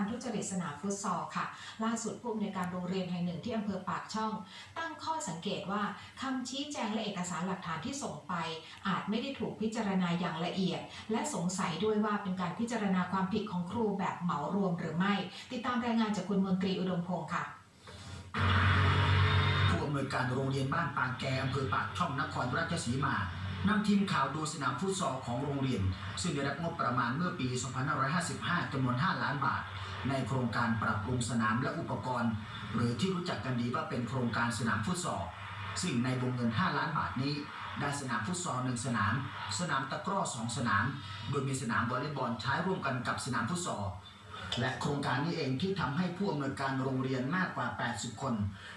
การทุจริตสนามฟุตซอลค่ะ ล่าสุดผู้อำนวยการโรงเรียนแห่งหนึ่งที่อำเภอปากช่อง ตั้งข้อสังเกตว่าคำชี้แจงและเอกสารหลักฐานที่ส่งไป อาจไม่ได้ถูกพิจารณาอย่างละเอียด และสงสัยด้วยว่าเป็นการพิจารณาความผิดของครูแบบเหมารวมหรือไม่ ติดตามรายงานจากคุณมนตรีอุดมพงศ์ค่ะผู้อำนวยการโรงเรียนบ้านปางแกอำเภอปากช่องนครราชสีมานำทีมข่าวดูสนามฟุตซอลของโรงเรียน ซึ่งได้รับงบประมาณเมื่อปี 2555จำนวน 5 ล้านบาท ในโครงการปรับปรุงสนามและอุปกรณ์ หรือที่รู้จักกันดีว่าเป็นโครงการสนามฟุตซอลซึ่งในวงเงิน 5 ล้านบาทนี้ ได้สนามฟุตซอลหนึ่งสนาม สนามตะกร้อสองสนาม โดยมีสนามวอลเลย์บอลใช้ร่วมกันกับสนามฟุตซอลและโครงการนี้เองที่ทำให้ผู้อำนวยการโรงเรียนมากกว่า 80 คน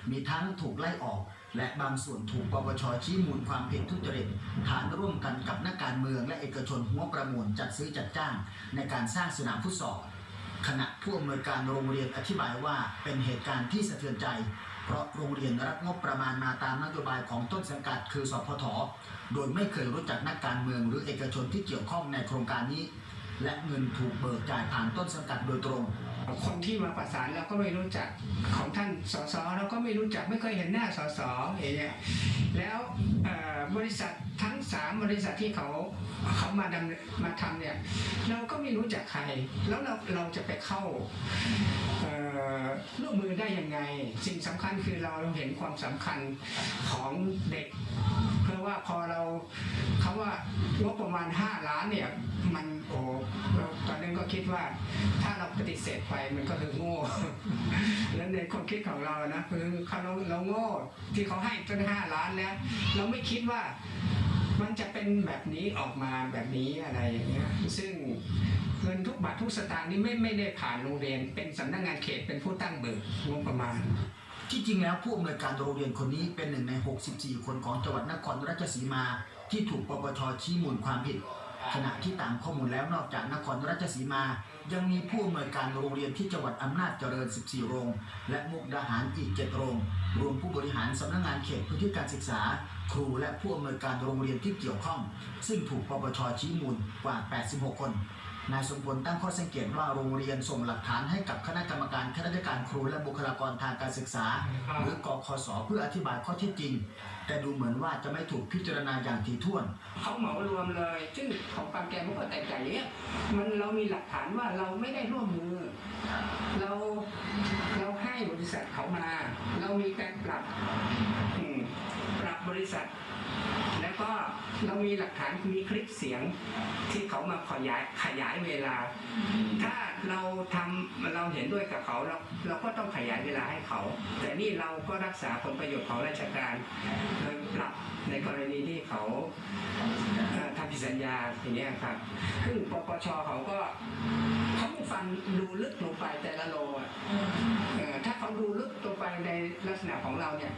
มีทั้งถูกไล่ออก และบางส่วนถูกปปชชี้มูลความผิดทุจริตฐานร่วมกันกับนักการเมืองและเอกชนหัวประมูลจัดซื้อจัดจ้าง ในการสร้างสนามฟุตซอล ขณะผู้อำนวยการโรงเรียนอธิบายว่าเป็นเหตุการณ์ที่สะเทือนใจ เพราะโรงเรียนรับงบประมาณมาตามนโยบายของต้นสังกัดคือสพทโดยไม่เคยรู้จักนักการเมืองหรือเอกชนที่เกี่ยวข้องในโครงการนี้ และเงินถูกเบิกจ่ายผ่านต้นสังกัดโดยตรง คนที่มาประสานเราก็ไม่รู้จักของท่านสสเราก็ไม่รู้จักไม่เคยเห็นหน้าสสอย่างเงี้ยแล้วบริษัททั้งสามบริษัทที่เขาเขามาดำมาทำเนี่ยเราก็ไม่รู้จักใคร แล้วเราเราจะไปเข้าร่วมมือได้ยังไง สิ่งสำคัญคือเราเห็นความสำคัญของเด็ก ว่าพอเราคำว่างบประมาณ 5 ล้านเนี่ยมันโอ้เราตอนนั้นก็คิดว่าถ้าเราปฏิเสธไปมันก็คือโง่ แล้วในความคิดของเรานะคือเขาเราเราโง่ที่เขาให้ต้นห้าล้านแล้วเราไม่คิดว่ามันจะเป็นแบบนี้ออกมาแบบนี้อะไรอย่างเงี้ยซึ่งเงินทุกบาททุกสตางค์นี่ไม่ไม่ได้ผ่านโรงเรียน เป็นสำนักงานเขตเป็นผู้ตั้งเบิกงบประมาณ ที่จริงแล้วผู้อำนวยการโรงเรียนคนนี้เป็นหนึ่งใน 64 คนของจังหวัดนครราชสีมา ที่ถูกปปชชี้มูลความผิด ขณะที่ตามข้อมูลแล้วนอกจากนครราชสีมา ยังมีผู้อำนวยการโรงเรียนที่จังหวัดอำนาจเจริญ 14 โรง และมุกดาหารอีก 7 โรง รวมผู้บริหารสำนักงานเขตพื้นที่การศึกษา ครูและผู้อำนวยการโรงเรียนที่เกี่ยวข้อง ซึ่งถูกปปชชี้มูลกว่า 86 คน นายสมพลตั้งข้อสังเกตว่าโรงเรียนส่งหลักฐานให้กับคณะกรรมการข้าราชการครูและบุคลากรทางการศึกษา หรือกคสเพื่ออธิบายข้อเท็จจริง แต่ดูเหมือนว่าจะไม่ถูกพิจารณาอย่างถี่ถ้วน เขาเหมารวมเลย ซึ่งของปางแกมันก็แตกต่างอย่างเงี้ยมันเรามีหลักฐานว่าเราไม่ได้ร่วมมือ เราเราให้บริษัทเขามา เรามีการปรับอืมปรับบริษัทแล้ว ก็เรามีหลักฐานมีคลิปเสียงที่เขามาขยายขยายเวลา ถ้าเราทำเราเห็นด้วยกับเขาเราเราก็ต้องขยายเวลาให้เขา แต่นี่เราก็รักษาผลประโยชน์ของราชการโดยปรับในกรณีที่เขาทำผิดสัญญาอย่างเงี้ครับซึ่งปปชเขาก็เขาไม่ฟันดูลึกลงไปแต่ละโลอะถ้าเขาดูลึกลงไปในลักษณะของเราเนี่ย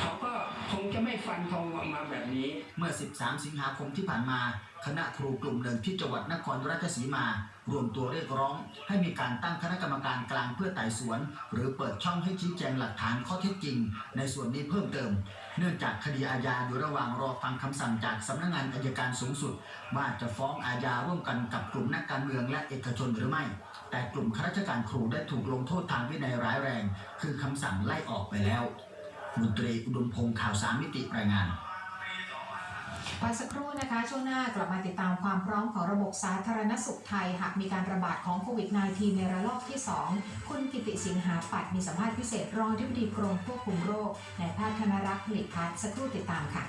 เขาก็ คงจะไม่ฟันธงออกมาแบบนี้ เมื่อ 13 สิงหาคมที่ผ่านมา คณะครูกลุ่มหนึ่งที่จังหวัดนครราชสีมา รวมตัวเรียกร้อง ให้มีการตั้งคณะกรรมการกลางเพื่อไต่สวน หรือเปิดช่องให้ชี้แจงหลักฐานข้อเท็จจริง ในส่วนนี้เพิ่มเติม เนื่องจากคดีอาญาอยู่ระหว่างรอฟังคำสั่งจากสำนักงานอายการสูงสุด ว่าจะฟ้องอาญาร่วมกันกับกลุ่มนักการเมืองและเอกชนหรือไม่ แต่กลุ่มข้าราชการครูได้ถูกลงโทษทางวินัยร้ายแรง คือคำสั่งไล่ออกไปแล้ว มนตรีอุดมพงษ์ข่าวสามมิติรายงานพักสักครู่นะคะ ช่วงหน้ากลับมาติดตามความพร้อมของระบบสาธารณสุขไทย หากมีการระบาดของโควิด -19 ในระลอกที่ 2 คุณกิติสิงหาปัดมีสัมภาษณ์พิเศษรองที่ปดีกรมควบคุมโรคนายแพทย์ธนรักษ์ผลิตพัฒน์สักครู่ติดตามค่ะ